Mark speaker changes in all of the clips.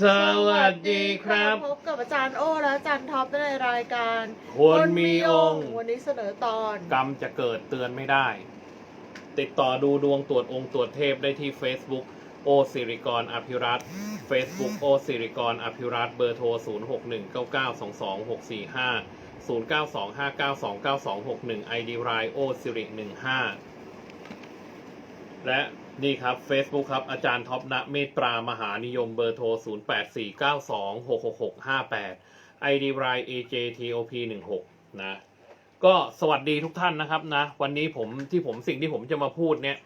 Speaker 1: สวัสดีครับ
Speaker 2: พบกับอาจารย์โอ้และอาจารย์ท็อปในรายการ
Speaker 1: คนมีองค์
Speaker 2: วันนี้เสนอตอน
Speaker 1: กรรมจะเกิดเตือนไม่ได้ ติดต่อดูดวงตรวจองค์ตรวจเทพได้ที่ Facebook โอสิริกรอภิรัตน์ Facebook โอสิริกรอภิรัตน์เบอร์โทร 0 6 1 9 9 2 2 6 4 5 0 9 2 5 9 2 9 2 6 1 ID รายโอสิริ15และ นี่ครับ Facebook ครับ อาจารย์ท็อปณเมตตรามหานิยมเบอร์โทร 0 8 4 9 2 6 6 6 5 8 ID ราย AJTOP 16นะก็สวัสดีทุกท่านนะครับนะ วันนี้ผมที่ผมสิ่งที่ผมจะมาพูดเนี่ย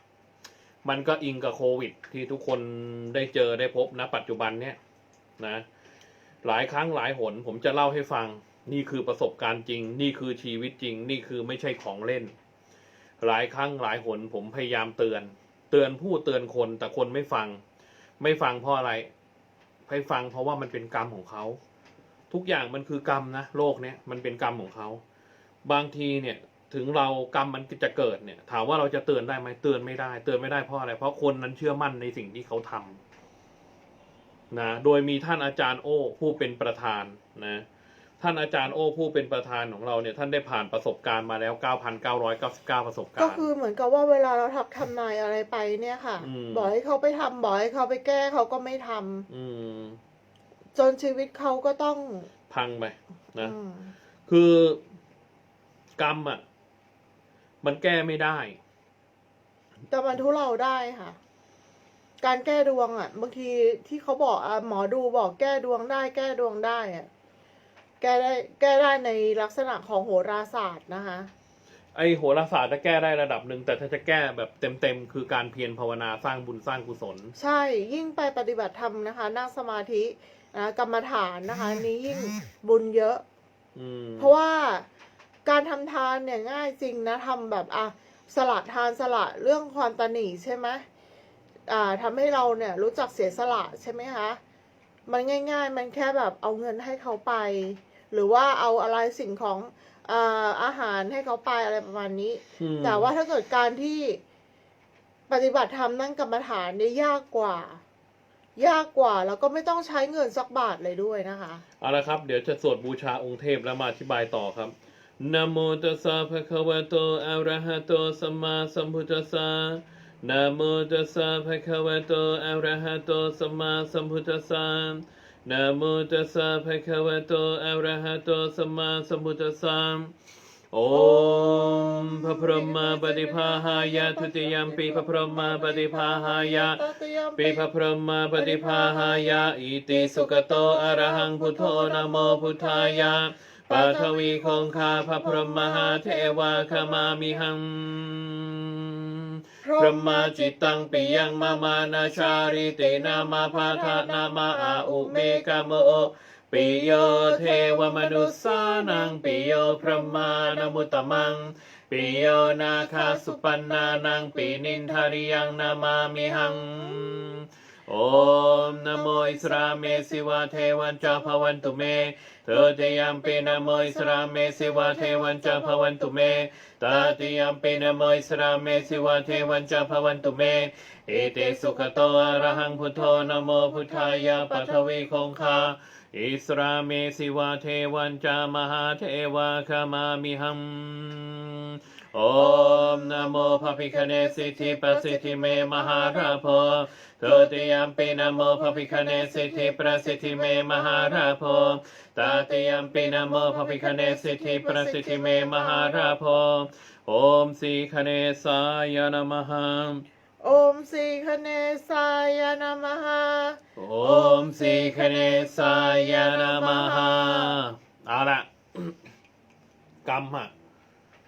Speaker 1: มันก็อิงกับโควิด ที่ทุกคนได้เจอได้พบนะปัจจุบันเนี่ยนะหลายครั้งหลายหนผมจะเล่าให้ฟัง นี่คือประสบการณ์จริง นี่คือชีวิตจริง นี่คือไม่ใช่ของเล่น หลายครั้งหลายหนผมพยายามเตือน เตือนผู้เตือนคนแต่คนไม่ฟัง ไม่ฟังเพราะอะไรให้ฟังเพราะว่ามันเป็นกรรมของเขา ทุกอย่างมันคือกรรมนะโลกเนี้ยมันเป็นกรรมของเขาบางทีเนี่ยถึงเรากรรมมันจะเกิดเนี่ยถามว่าเราจะเตือนได้ไหมเตือนไม่ได้ เตือนไม่ได้เพราะอะไร เพราะคนนั้นเชื่อมั่นในสิ่งที่เขาทำนะโดยมีท่านอาจารย์โอ้ผู้เป็นประธานนะ ท่านอาจารย์โอ้ผู้เป็นประธานของเราเนี่ยท่านได้ผ่านประสบการณ์มาแล้ว 9,999 ประสบการ
Speaker 2: ก็
Speaker 1: ณ์
Speaker 2: คือเหมือนกับว่าเวลาเราทักทำนายอะไรไปเนี่ยค่ะ
Speaker 1: อืม
Speaker 2: บอกให้เขาไปทำบอกให้เขาไปแก้เขาก็ไม่ทำ
Speaker 1: อืม
Speaker 2: จนชีวิตเขาก็ต้อง
Speaker 1: พังไปนะ
Speaker 2: อืม
Speaker 1: คือกรรมอะ มันแก้ไม่ได้
Speaker 2: แต่มันทุเราได้ค่ะ การแก้ดวงอะ บางทีที่เขาบอกอะหมอดูบอกแก้ดวงได้ แก้ดวงได้อะ แก้ได้แก้ได้ในลักษณะของโหราศาสตร์นะคะ
Speaker 1: ไอ้โหราศาสตร์จะแก้ได้ระดับหนึ่งแต่ถ้าจะแก้แบบเต็มๆคือการเพียรภาวนาสร้างบุญสร้างกุศล
Speaker 2: ใช่ยิ่งไปปฏิบัติธรรมนะคะ นั่งสมาธินะกรรมฐานนะคะอันนี้ยิ่งบุญเยอะ
Speaker 1: อืม
Speaker 2: เพราะว่าการทำทานเนี่ยง่ายจริงนะทำแบบอะสละทานสละเรื่องความตนีใช่ไหมอ่าทำให้เราเนี่ยรู้จักเสียสละใช่ไหมคะ มันง่าย ๆ มันแค่แบบเอาเงินให้เขาไป หรือว่าเอาอะไรสิ่งของอ่าอาหารให้เขาไปอะไรประมาณนี้
Speaker 1: อืม
Speaker 2: แต่ว่าถ้าเกิดการที่ปฏิบัติธรรมนั่งกรรมฐานเนี่ยยากกว่า ยากกว่าแล้วก็ไม่ต้องใช้เงินสักบาทเลยด้วยนะคะ
Speaker 1: เอาละครับ เดี๋ยวจะสวดบูชาองค์เทพแล้วมาอธิบายต่อครับนะโมตัสสะภะคะวะโตอะระหะโตสัมมาสัมพุทธัสสะ นะโมตัสสะภะคะวะโต อะระหะโต สัมมาสัมพุทธัสสะนะโมตัสสะภะคะวะโต อะระหะโต สัมมาสัมพุทธัสสะโอมพระพรหมปฏิภาหายะทุติยมปีพระพรหมปฏิภาหายะปิภพรหมปฏิภาหายะอิติสุกโตอะระหังพุทโธนะโมพุทธายะปัทวีคงคาพระพรหมหาเทวาขมามิหัง พรหมาจิตตังปิยังมามานาชาริตินามาพาทานามาอาอุเมกามโอปิโยเทวมนุสานังปิโยพรหมานมุตตมังปิโยนาคาสุปันนานังปินินทาริยังนามามิหัง โอมนะโมอิสราเมสิวะเทวันจาภวันตุเมเธอเตยัมปีนะโมอิสราเมสิวะเทวันจาภวันตุเมตาเตยัมปีนะโมอิสราเมสิวะเทวันจาภวันตุเมเอเตสุขโตอะระหังพุทโธนะโมพุทธายะปัทวีคงคาอิสราเมสิวะเทวันจามหาเทวาคามามิหัง โอมนะโมภะพิคเนสิทธิประสิทธิเมมหาราโพโตติยมปีนะโมภะพิคเนสิทธิประสิทธิเมมหาราโพตาติยมปีนะโมภะพิคเนสิทธิประสิทธิเมมหาราโพโอมสีคเนสายนะมหา
Speaker 2: โอมสีคเนสายนามหา
Speaker 1: โอมสีคเนสายนะมหาเอาละกรรมอะ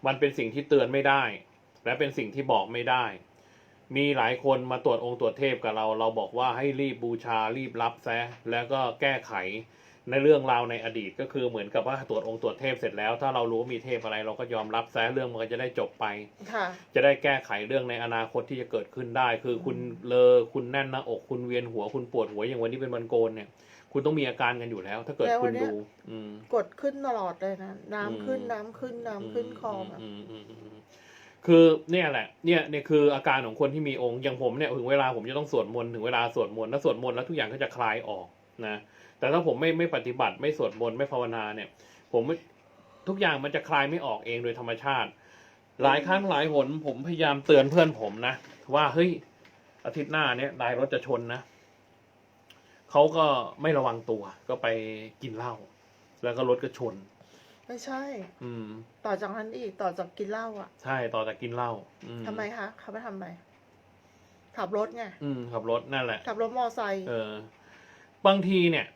Speaker 1: มันเป็นสิ่งที่เตือนไม่ได้ และเป็นสิ่งที่บอกไม่ได้ มีหลายคนมาตรวจองค์ตรวจเทพกับเรา เราบอกว่าให้รีบบูชารีบรับซะแล้วก็แก้ไขในเรื่องราวในอดีตก็คือเหมือนกับว่าตรวจองค์ตรวจเทพเสร็จแล้ว ถ้าเรารู้ว่ามีเทพอะไรเราก็ยอมรับซะเรื่องมันก็จะได้จบไป
Speaker 2: ค่ะ
Speaker 1: จะได้แก้ไขเรื่องในอนาคตที่จะเกิดขึ้นได้ คือคุณเลอคุณแน่นหน้าอกคุณเวียนหัวคุณปวดหัวอย่างวันนี้เป็นวันโกนเนี่ย คุณต้องมีอาการกันอยู่แล้ว ถ้าเกิด
Speaker 2: แล้ววั
Speaker 1: คุ
Speaker 2: น
Speaker 1: ณ
Speaker 2: เนี้ย
Speaker 1: ดูอืม
Speaker 2: กดขึ้นตลอดเลยนะน้ำขึ้น
Speaker 1: อืม
Speaker 2: น้ำขึ้นน้ำขึ้นคอแบบ
Speaker 1: มอืมอืมอืมคือเนี่ยแหละเนี่ยเนี่ยคืออาการของคนที่มีองค์อย่างผมเนี่ยถึงเวลาผมจะต้องสวดมนต์ถึงเวลาสวดมนต์แล้วสวดมนต์แล้วทุกอย่างก็จะคลายออกนะแต่ถ้าผมไม่ไม่ปฏิบัติไม่สวดมนต์ไม่ภาวนาเนี่ย ผมไม่ทุกอย่างมันจะคลายไม่ออกเองโดยธรรมชาติ หลายครั้งหลายหนผมพยายามเตือนเพื่อนผมนะว่าเฮ้ยอาทิตย์หน้าเนี่ยนายรถจะชนนะ เขาก็ไม่ระวังตัว ก็ไปกินเหล้าแล้วก็รถก็ชน
Speaker 2: ไม่ใช่
Speaker 1: อืม
Speaker 2: ต่อจากนั้นอีกต่อจากกินเหล้าอะ
Speaker 1: ใช่ต่อจากกินเหล้าอื
Speaker 2: ทำไมคะเขาไปทำไมขับรถไง
Speaker 1: อืมขับรถนั่นแหละ
Speaker 2: ขับรถมอไซค์
Speaker 1: เออ บางทีเนี่ย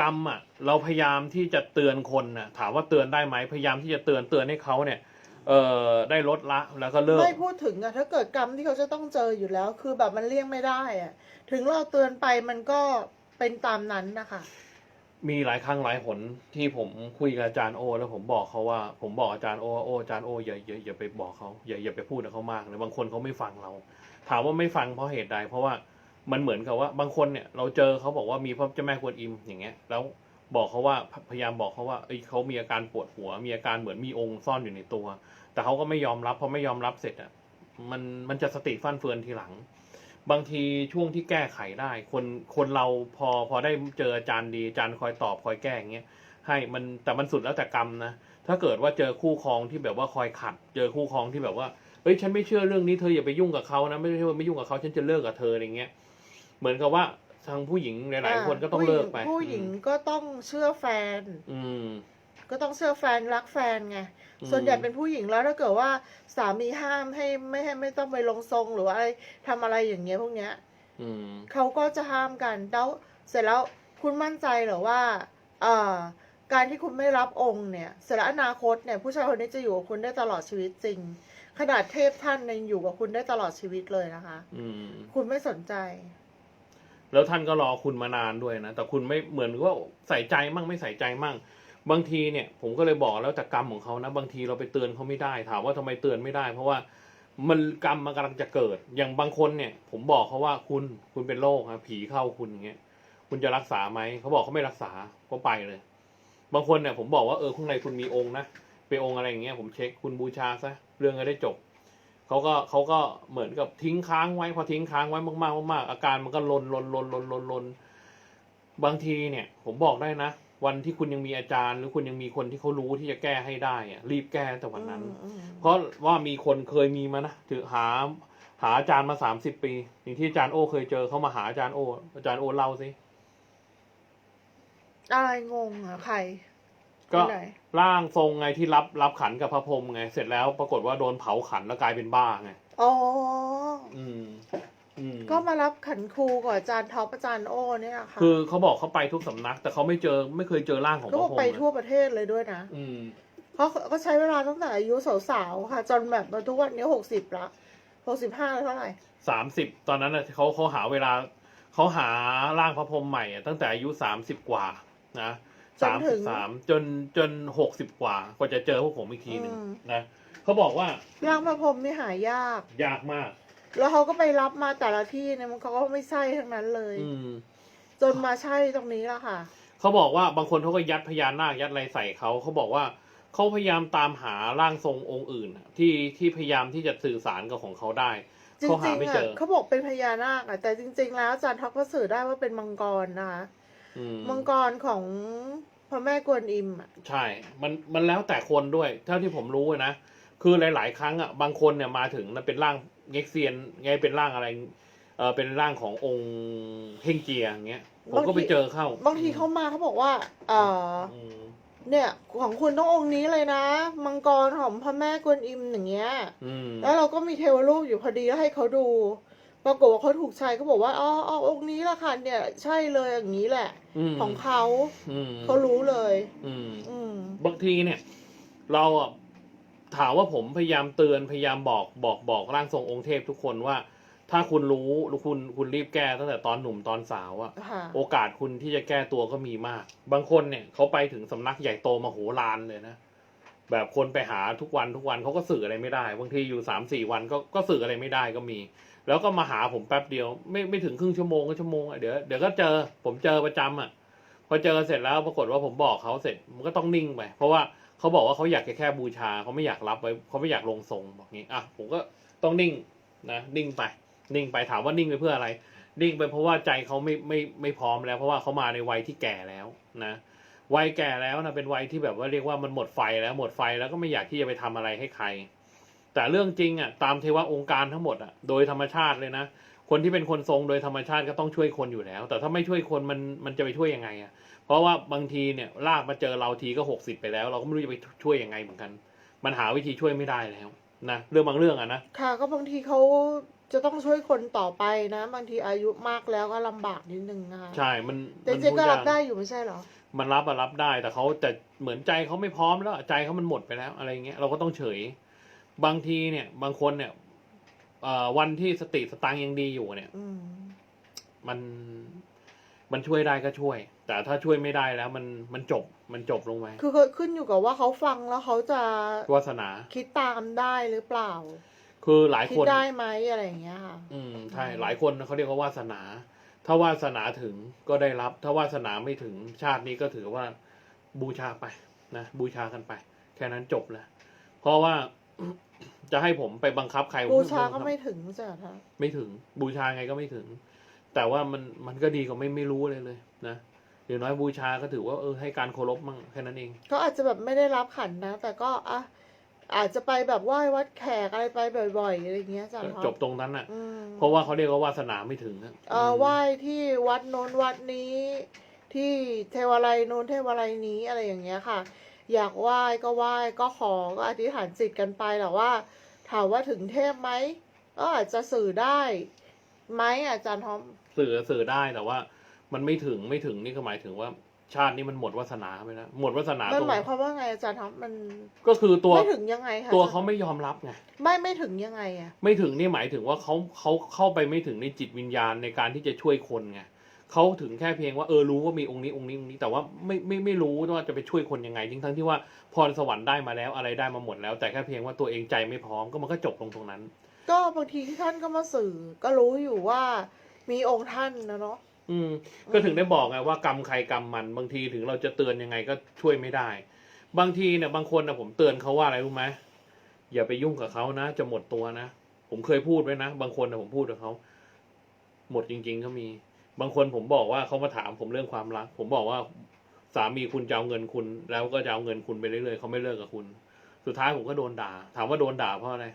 Speaker 1: กรรมอะ เราพยายามที่จะเตือนคนนะถามว่าเตือนได้ไหมพยายามที่จะเตือนเตือนให้เขาเนี่ย เออได้ลดละแล้วก็เลิก
Speaker 2: ไม่พูดถึงอะถ้าเกิดกรรมที่เขาจะต้องเจออยู่แล้ว คือแบบมันเลี่ยงไม่ได้อะถึงเราเตือนไปมันก็เป็นตามนั้นนะคะ
Speaker 1: มีหลายครั้งหลายหนที่ผมคุยกับอาจารย์โอ แล้วผมบอกเขาว่า ผมบอกอาจารย์โอว่าโออาจารย์โออย่าอย่าอย่าไปบอกเขาอย่าอย่าไปพูดกับเขามากเลยบางคนเขาไม่ฟังเรา ถามว่าไม่ฟังเพราะเหตุใด เพราะว่ามันเหมือนกับว่าบางคนเนี่ยเราเจอเขาบอกว่ามีพระเจ้าแม่กวนอิมอย่างเงี้ยแล้ว บอกเขาว่าพยายามบอกเขาว่าเอ้ยเขามีอาการปวดหัว มีอาการเหมือนมีองค์ซ่อนอยู่ในตัว แต่เขาก็ไม่ยอมรับพอไม่ยอมรับเสร็จอะมันมันจะสติฟั่นเฟือนทีหลัง บางทีช่วงที่แก้ไขได้ คนคนเราพอพอได้เจออาจารย์ดีอาจารย์คอยตอบคอยแก้อย่างเงี้ยให้มันแต่มันสุดแล้วแต่กรรมนะถ้าเกิดว่าเจอคู่ครองที่แบบว่าคอยขัด เจอคู่ครองที่แบบว่าเฮ้ยฉันไม่เชื่อเรื่องนี้เธออย่าไปยุ่งกับเขานะไม่ใช่ว่าไม่ยุ่งกับเขาฉันจะเลิกกับเธออะไรเงี้ยเหมือนกับว่า ทางผู้หญิงหลาย ๆ คนก็ต้องเลิกไป
Speaker 2: ผู้หญิงก็ต้องเชื่อแฟน
Speaker 1: อืม
Speaker 2: ก็ต้องเชื่อแฟนรักแฟนไง
Speaker 1: อืม
Speaker 2: ส่วนใหญ่เป็นผู้หญิงแล้วถ้าเกิดว่าสามีห้ามให้ไม่ให้ไม่ต้องไปลงทรงหรือว่าอะไรทำอะไรอย่างเงี้ยพวกเนี้ย
Speaker 1: อืม
Speaker 2: เขาก็จะห้ามกันแล้วเสร็จแล้วคุณมั่นใจเหรอว่าเอ่อการที่คุณไม่รับองค์เนี่ยเสร็จแล้วอนาคตเนี่ย ผู้ชายคนนี้จะอยู่กับคุณได้ตลอดชีวิตจริง ขนาดเทพท่านยังอยู่กับคุณได้ตลอดชีวิตเลยนะคะ
Speaker 1: อืม
Speaker 2: คุณไม่สนใจ
Speaker 1: แล้วท่านก็รอคุณมานานด้วยนะ แต่คุณไม่เหมือนว่าใส่ใจมั่งไม่ใส่ใจมั่ง บางทีเนี่ย ผมก็เลยบอกแล้วแต่กรรมของเขานะ บางทีเราไปเตือนเขาไม่ได้ ถามว่าทำไมเตือนไม่ได้ เพราะว่ามันกรรมมันกำลังจะเกิด อย่างบางคนเนี่ย ผมบอกเขาว่าคุณคุณเป็นโรคนะผีเข้าคุณอย่างเงี้ย คุณจะรักษาไหมเขาบอกเขาไม่รักษาก็ไปเลย บางคนเนี่ยผมบอกว่าเออข้างในคุณมีองค์นะไปองค์อะไรอย่างเงี้ยผมเช็คคุณบูชาซะเรื่องก็ได้จบ เขาก็เขาก็เหมือนกับทิ้งค้างไว้ พอทิ้งค้างไว้มากๆมากๆอาการมันก็ลนลนลนลนลนลนบางทีเนี่ย ผมบอกได้นะ วันที่คุณยังมีอาจารย์ หรือคุณยังมีคนที่เขารู้ที่จะแก้ให้ได้อะรีบแก้แต่วันนั้น
Speaker 2: อืมอืม
Speaker 1: เพราะว่ามีคนเคยมีมานะถือหาหาอาจารย์มาสามสิบปี อย่างที่อาจารย์โอเคยเจอเขามาหาอาจารย์โอ อาจารย์โอเล่าสิ
Speaker 2: อะไรงงอะใคร
Speaker 1: ก็
Speaker 2: ที่ไหน
Speaker 1: ร่างทรงไงที่รับรับขันกับพระพรหมไง เสร็จแล้วปรากฏว่าโดนเผาขันแล้วกลายเป็นบ้าไง
Speaker 2: อ๋อ
Speaker 1: อืมอืม
Speaker 2: ก็มารับขันครูกับอาจารย์ท็อปอาจารย์โอ้เนี่ยค่ะ
Speaker 1: คือเขาบอกเขาไปทุกสำนัก แต่เขาไม่เจอไม่เคยเจอร่างของพ
Speaker 2: ก็
Speaker 1: ระ
Speaker 2: บอก
Speaker 1: พรหม
Speaker 2: ไป
Speaker 1: อะ
Speaker 2: ทั่วประเทศเลยด้วยนะ
Speaker 1: อืม
Speaker 2: เขาก็ใช้เวลาตั้งแต่อายุสาวๆค่ะ จนแบบมาทุกวันนี้หกสิบละหกสิบห้าเท่าไหร่
Speaker 1: สามสิบตอนนั้นน่ะเขาเขาหาเวลาเขาหาร่างพระพรหมใหม่อะตั้งแต่อายุสามสิบกว่านะ
Speaker 2: จ
Speaker 1: สานม
Speaker 2: ถึ
Speaker 1: สิ
Speaker 2: ง
Speaker 1: บสามจนจนหกสิบกว่า กว่าจะเจอพวกผมอีกทีหนึ่ง
Speaker 2: อืม
Speaker 1: นะเขาบอกว่า
Speaker 2: ร่างพระพรหมนี่หายาก
Speaker 1: ยากมาก
Speaker 2: แล้วเขาก็ไปรับมาแต่ละที่เนี่ยมันเขาก็ไม่ใช่ทั้งนั้นเลย
Speaker 1: อืม
Speaker 2: จนมาใช่ตรงนี้ละค่ะ
Speaker 1: เขาบอกว่าบางคนเขาก็ยัดพญานาคยัดอะไรใส่เขาเขาบอกว่าเขาพยายามตามหาร่างทรงองค์อื่นอะที่ที่พยายามที่จะสื่อสารกับของเขาได้
Speaker 2: จริ
Speaker 1: เขาหาง
Speaker 2: ๆ
Speaker 1: ไม่
Speaker 2: อะ
Speaker 1: เจอ
Speaker 2: เขาบอกเป็นพญานาคอะแต่จริง ๆ แล้วอาจารย์ท็อปก็สื่อได้ว่าเป็นมังกรนะคะ
Speaker 1: อืม
Speaker 2: มังกรของ พระแม่กวนอิมอะ
Speaker 1: ใช่ มันมันแล้วแต่คนด้วย เท่าที่ผมรู้อะนะ คือหลาย ๆ ครั้งอะบางคนเนี่ยมาถึงนะเป็นร่างเง็กเซียนไงเป็นร่างอะไร เออเป็นร่างขององค์เฮงเจียอย่างเงี้ยผมก็ไปเจอเข้า
Speaker 2: บางทีเขามาเขาบอกว่า เอ่อ
Speaker 1: อืม
Speaker 2: เนี่ย ของคุณต้ององค์นี้เลยนะ มังกรของพระแม่กวนอิมอย่างเงี้ย
Speaker 1: อืม
Speaker 2: แล้วเราก็มีเทวรูปอยู่พอดีแล้วให้เขาดู ปรากฏว่าเขาถูกใจเขาบอกว่าอ๋ออ๋อองค์นี้ละค่ะเนี่ย ใช่เลยอย่างนี้แหละ
Speaker 1: ม
Speaker 2: ของเขา
Speaker 1: อืม
Speaker 2: เขารู้เลย
Speaker 1: อืม
Speaker 2: อืม
Speaker 1: บางทีเนี่ย เราอะถามว่าผมพยายามเตือนพยายามบอกบอกบอกร่างทรงองค์เทพทุกคนว่า ถ้าคุณรู้หรือคุณคุณรีบแก้ตั้งแต่ตอนหนุ่มตอนสาวอะ
Speaker 2: ค่ะ
Speaker 1: โอกาสคุณที่จะแก้ตัวก็มีมาก บางคนเนี่ยเขาไปถึงสำนักใหญ่โตมโหฬารเลยนะ แบบคนไปหาทุกวันทุกวันเขาก็สื่ออะไรไม่ได้ บางทีอยู่สามสี่วันก็ก็สื่ออะไรไม่ได้ก็มี แล้วก็มาหาผมแป๊บเดียว ไม่ไม่ถึงครึ่งชั่วโมงก็ชั่วโมงอะเดี๋ยวเดี๋ยวก็เจอผมเจอประจำอะพอเจอเสร็จแล้วปรากฏว่าผมบอกเขาเสร็จมันก็ต้องนิ่งไปเพราะว่าเขาบอกว่าเขาอยากแค่บูชาเขาไม่อยากรับไว้เขาไม่อยากลงทรงบอกงี้อะผมก็ต้องนิ่งนะนิ่งไป นิ่งไปถามว่านิ่งไปเพื่ออะไร นิ่งไปเพราะว่าใจเขาไม่ไม่ไม่พร้อมแล้ว เพราะว่าเขามาในวัยที่แก่แล้วนะ วัยแก่แล้วนะเป็นวัยที่แบบว่าเรียกว่ามันหมดไฟแล้วหมดไฟแล้วก็ไม่อยากที่จะไปทำอะไรให้ใคร แต่เรื่องจริงอะตามเทวะองค์การทั้งหมดอะโดยธรรมชาติเลยนะคนที่เป็นคนทรงโดยธรรมชาติก็ต้องช่วยคนอยู่แล้ว แต่ถ้าไม่ช่วยคนมันมันจะไปช่วยยังไงอะเพราะว่าบางทีเนี่ยลากมาเจอเราทีก็หกสิบไปแล้ว เราก็ไม่รู้จะไปช่วยยังไงเหมือนกัน มันหาวิธีช่วยไม่ได้แล้ว นะเรื่องบางเรื่องอะนะ
Speaker 2: ค่ะ ก็บางทีเขาจะต้องช่วยคนต่อไปนะ บางทีอายุมากแล้วก็ลำบากนิดนึงนะคะ
Speaker 1: ใช่ มัน
Speaker 2: แต่
Speaker 1: มัน
Speaker 2: เจ๊ก็
Speaker 1: พู
Speaker 2: รับ
Speaker 1: ยา
Speaker 2: ได้อยู่ไม่ใช่เหรอ
Speaker 1: มันรับอะรับได้ แต่เขาแต่เหมือนใจเขาไม่พร้อมแล้วใจเขามันหมดไปแล้วอะไรเงี้ยเราก็ต้องเฉย บางทีเนี่ย บางคนเนี่ยเอ่อวันที่สติสตังค์ยังดีอยู่เนี่ย
Speaker 2: อืม
Speaker 1: มัน มันช่วยได้ก็ช่วย แต่ถ้าช่วยไม่ได้แล้วมันมันจบมันจบลงไป
Speaker 2: คือขึ้นอยู่กับว่าเขาฟังแล้วเขาจะ
Speaker 1: วาสนา
Speaker 2: คิดตามได้หรือเปล่า
Speaker 1: คือหลาย
Speaker 2: คิ
Speaker 1: ค
Speaker 2: ด
Speaker 1: น
Speaker 2: ได้ไหมอะไรอย่างเงี้ยค่ะ
Speaker 1: อืมใช่หลายคนเขาเรียกว่าวาสนา ถ้าวาสนาถึงก็ได้รับ ถ้าวาสนาไม่ถึงชาตินี้ก็ถือว่าบูชาไปนะบูชากันไป แค่นั้นจบแล้วเพราะว่าจะให้ผมไปบังคับใครผม
Speaker 2: บูชา
Speaker 1: บังคั
Speaker 2: ก็
Speaker 1: บ
Speaker 2: ไม่ถึงใช่ไหมคะ
Speaker 1: ไม่ถึงบูชาไงก็ไม่ถึง แต่ว่ามันมันก็ดีกว่าไม่ไม่รู้เลยเลยนะอย่างน้อยบูชาก็ถือว่าเออให้การเคารพมั่งแค่นั้นเอง
Speaker 2: ก็อาจจะแบบไม่ได้รับขันนะ แต่ก็อะอาจจะไปแบบไหว้วัดแขกอะไรไปบ่อยๆอะไรอย่างเงี้ยอาจารย์
Speaker 1: จบตรงนั้นอะ
Speaker 2: อืม
Speaker 1: เพราะว่าเขาเรียกว่าวาสนาไม่ถึงอะ
Speaker 2: เออไหว้ที่วัดโน้นวัดนี้ ที่เทวาลัยโน้นเทวาลัยนี้อะไรอย่างเงี้ยค่ะ อยากไหว้ก็ไหว้ก็ขอก็อธิษฐานจิตกันไปแต่ว่า ถามว่าถึงเทพไหมก็อาจจะสื่อได้ไหมอาจารย์ทอม
Speaker 1: สื่อสื่อได้แต่ว่า มันไม่ถึงไม่ถึงนี่ก็หมายถึงว่า ชาตินี้มันหมดวาสนาไปแล้วหมดวาสนา
Speaker 2: มัน
Speaker 1: ตรง
Speaker 2: หมายความว่าไงอาจารย์ทอมมัน
Speaker 1: ก็คือตัว
Speaker 2: ไม่ถึงยังไงคะ
Speaker 1: ตัวเขาไม่ยอมรับไง
Speaker 2: ไม่ไม่ถึงยังไงอะ
Speaker 1: ไม่ถึงนี่หมายถึงว่าเขาเขาเข้าไปไม่ถึงในจิตวิญญาณในการที่จะช่วยคนไงเขาถึงแค่เพียงว่าเออรู้ว่ามีองค์นี้องค์นี้องค์นี้แต่ว่าไม่ไม่ไม่รู้ว่าจะไปช่วยคนยังไงทั้งทั้งที่ว่าพรสวรรค์ได้มาแล้วอะไรได้มาหมดแล้ว แต่แค่เพียงว่าตัวเองใจไม่พร้อมก็มันก็จบลงตรงนั้น
Speaker 2: ก็บางทีท่านก็มาสื่อก็รู้อยู่ว่า มีองค์ท่านนะเนาะ
Speaker 1: อืม ก็ถึงได้บอกไงว่ากรรมใครกรรมมัน บางทีถึงเราจะเตือนยังไงก็ช่วยไม่ได้ บางทีเนี่ยบางคนนะผมเตือนเขาว่าอะไรรู้ไหมอย่าไปยุ่งกับเขานะจะหมดตัวนะผมเคยพูดไว้นะบางคนนะผมพูดกับเขาหมดจริงๆก็มี บางคนผมบอกว่าเขามาถามผมเรื่องความรัก ผมบอกว่าสามีคุณจะเอาเงินคุณ แล้วก็จะเอาเงินคุณไปเรื่อยๆเขาไม่เลิกกับคุณ สุดท้ายผมก็โดนด่า ถามว่าโดนด่าเพราะอะไร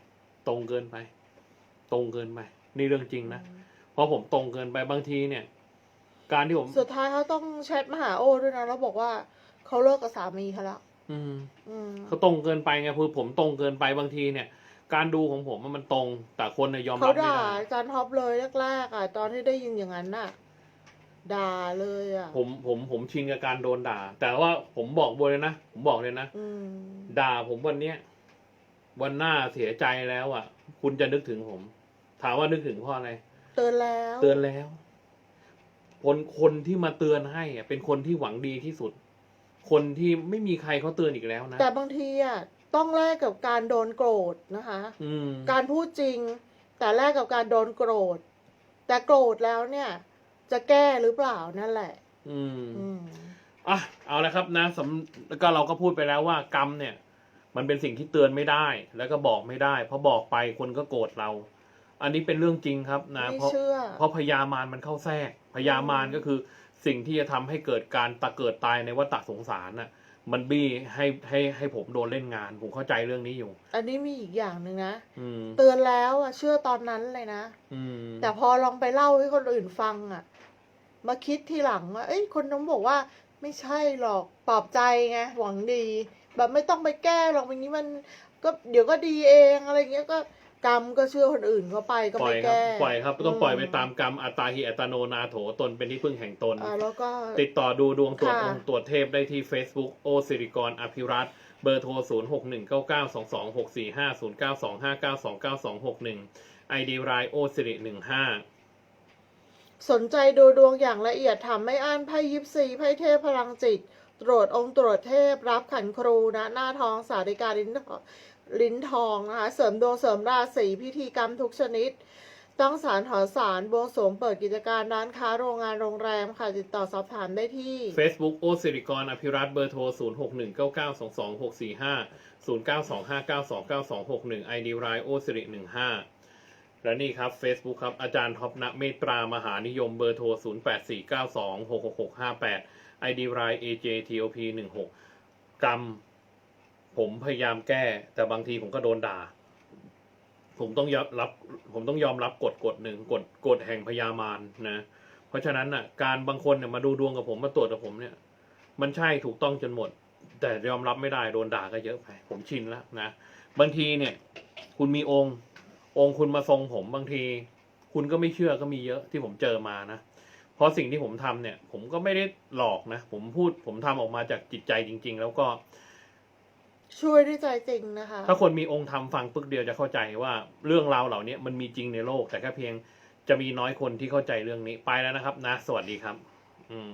Speaker 1: ตรงเกินไป ตรงเกินไปนี่เรื่องจริงนะ เพราะผมตรงเกินไปบางทีเนี่ย การที่ผม
Speaker 2: สุดท้ายเขาต้องแชทมาหาโอ้ด้วยนะแล้วบอกว่าเขาเลิกกับสามีเขาแล้ว
Speaker 1: อืม
Speaker 2: อืม
Speaker 1: เขาตรงเกินไปไงคือผมตรงเกินไปบางทีเนี่ย การดูของผมมันตรง แต่คนเนี่ยยอม
Speaker 2: เขา
Speaker 1: รับไม่
Speaker 2: ด่า
Speaker 1: ได้
Speaker 2: อาจารย์ท็อปเลยแรกๆอะตอนที่ได้ยินอย่างนั้นน่ะด่าเลยอะ
Speaker 1: ผมผมผมชินกับการโดนด่า แต่ว่าผมบอกโบเลยนะผมบอกเลยนะ
Speaker 2: อืม
Speaker 1: ด่าผมวันเนี้ยวันหน้าเสียใจแล้วอะ คุณจะนึกถึงผม ถามว่านึกถึงเพราะอะไร
Speaker 2: เตือนแล้ว
Speaker 1: เตือนแล้ว คนคนที่มาเตือนให้อะเป็นคนที่หวังดีที่สุด คนที่ไม่มีใครเขาเตือนอีกแล้วนะ
Speaker 2: แต่บางทีอะต้องแลกกับการโดนโกรธนะคะ
Speaker 1: อืม
Speaker 2: การพูดจริง แต่แลกกับการโดนโกรธ แต่โกรธแล้วเนี่ย จะแก้หรือเปล่านั่นแหละ
Speaker 1: อืม
Speaker 2: อืม
Speaker 1: อะเอาละครับนะสำแล้วก็เราก็พูดไปแล้วว่ากรรมเนี่ย มันเป็นสิ่งที่เตือนไม่ได้ แล้วก็บอกไม่ได้เพราะบอกไปคนก็โกรธเรา อันนี้เป็นเรื่องจริงครับนะ
Speaker 2: ไม่
Speaker 1: เพราะ
Speaker 2: เชื่อ
Speaker 1: เพราะพญามารมันเข้าแทรกพญามารก็คือสิ่งที่จะทำให้เกิดการตะเกิดตายในวัฏสงสารน่ะมันบี้ให้ให้ให้ผมโดนเล่นงาน ผมเข้าใจเรื่องนี้อยู่
Speaker 2: อันนี้มีอีกอย่างหนึ่งนะ
Speaker 1: อืม
Speaker 2: เตือนแล้วอะเชื่อตอนนั้นเลยนะ
Speaker 1: อืม
Speaker 2: แต่พอลองไปเล่าให้คนอื่นฟังอะมาคิดทีหลังว่า เอ้ย คนน้องบอกว่า ไม่ใช่หรอกปลอบใจไงหวังดี แบบไม่ต้องไปแก้หรอกอย่างนี้มัน ก็เดี๋ยวก็ดีเองอะไรเงี้ยก็ กรรมก็เชื่อคนอื่นเขาไปก็
Speaker 1: ปล่อ
Speaker 2: ไม่
Speaker 1: ยครับ
Speaker 2: แก้
Speaker 1: ปล่อยครับต้องปล่อยไปตามกรรมอัตตาหิอัตโนนาโถตนเป็นที่พึ่งแห่งตน
Speaker 2: อ่าแล้วก็
Speaker 1: ติดต่อดูดวงตรวจ
Speaker 2: ค่ะ
Speaker 1: องค์ตรวจเทพได้ที่ Facebook โอสิริกรอภิรัตน์เบอร์โทร 0 6 1 9 9 2 2 6 4 5 0 9 2 5 9 2 9 2 6 1 ID รายโอสิริ15
Speaker 2: สนใจดูดวงอย่างละเอียดทำไม่อ่านไพ่ยิปซีไพ่เทพพลังจิต ตรวจองค์ตรวจเทพรับขันครูนะหน้าทองสาริกาลิ้นทอง ลิ้นทองนะคะเสริมดวงเสริมราศีพิธีกรรมทุกชนิด ต้องสารหอสารบวงสรวงเปิดกิจการร้านค้าโรงงานโรงแรมค่ะติดต่อสอบถามได้ที่
Speaker 1: Facebook โอสิริกรอภิรัตน์เบอร์โทร 0 6 1 9 9 2 2 6 4 5 0 9 2 5 9 2 9 2 6 1 ID รายโอสิริ15และนี่ครับ Facebook ครับ อาจารย์ท็อปณเมตรามหานิยมเบอร์โทร 0849266658 ID r i AJTOP 16 กรรม ผมพยายามแก้ แต่บางทีผมก็โดนด่า ผมต้องยอมรับ ผมต้องยอมรับกฎกฎหนึ่งกฎกฎแห่งพยามารนะ เพราะฉะนั้นน่ะ การบางคนเนี่ยมาดูดวงกับผมมาตรวจกับผมเนี่ย มันใช่ถูกต้องจนหมด แต่ยอมรับไม่ได้โดนด่าก็เยอะไป ผมชินแล้วนะบางทีเนี่ย คุณมีองค์ องค์คุณมาทรงผมบางที คุณก็ไม่เชื่อก็มีเยอะที่ผมเจอมานะเพราะสิ่งที่ผมทำเนี่ย ผมก็ไม่ได้หลอกนะ ผมพูดผมทำออกมาจากจิตใจจริง ๆ แล้วก็
Speaker 2: ช่วยด้วยใจจริงนะคะ
Speaker 1: ถ้าคนมีองค์ธรรมฟังปึ๊กเดียวจะเข้าใจว่าเรื่องราวเหล่านี้มันมีจริงในโลก แต่แค่เพียงจะมีน้อยคนที่เข้าใจเรื่องนี้ไปแล้วนะครับ นะ สวัสดีครับ อืม